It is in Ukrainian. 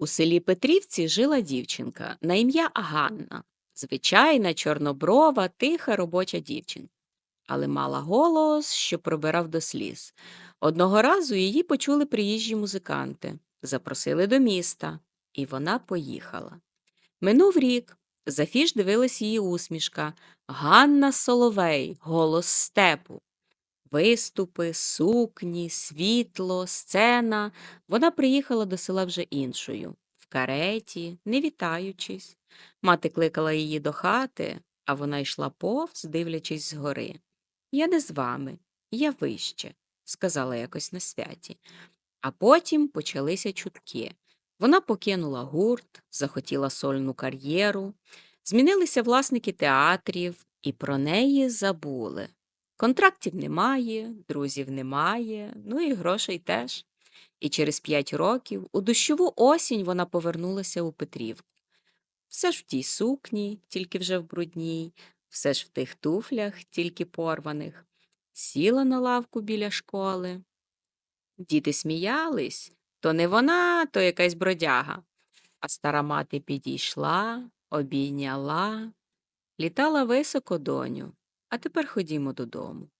У селі Петрівці жила дівчинка на ім'я Ганна. Звичайна, чорноброва, тиха робоча дівчинка. Але мала голос, що пробирав до сліз. Одного разу її почули приїжджі музиканти, запросили до міста, і вона поїхала. Минув рік. За фіш дивилась її усмішка. Ганна Соловей, голос степу. Виступи, сукні, світло, сцена. Вона приїхала до села вже іншою, в кареті, не вітаючись. Мати кликала її до хати, а вона йшла повз, дивлячись згори. Я не з вами, я вище, сказала якось на святі. А потім почалися чутки. Вона покинула гурт, захотіла сольну кар'єру, змінилися власники театрів, і про неї забули. Контрактів немає, друзів немає, ну і грошей теж. І через п'ять років у дощову осінь вона повернулася у Петрівку. Все ж в тій сукні, тільки вже в брудній, все ж в тих туфлях, тільки порваних, сіла на лавку біля школи. Діти сміялись то не вона, то якась бродяга. А стара мати підійшла, обійняла, літала високо, доню, а тепер ходімо додому.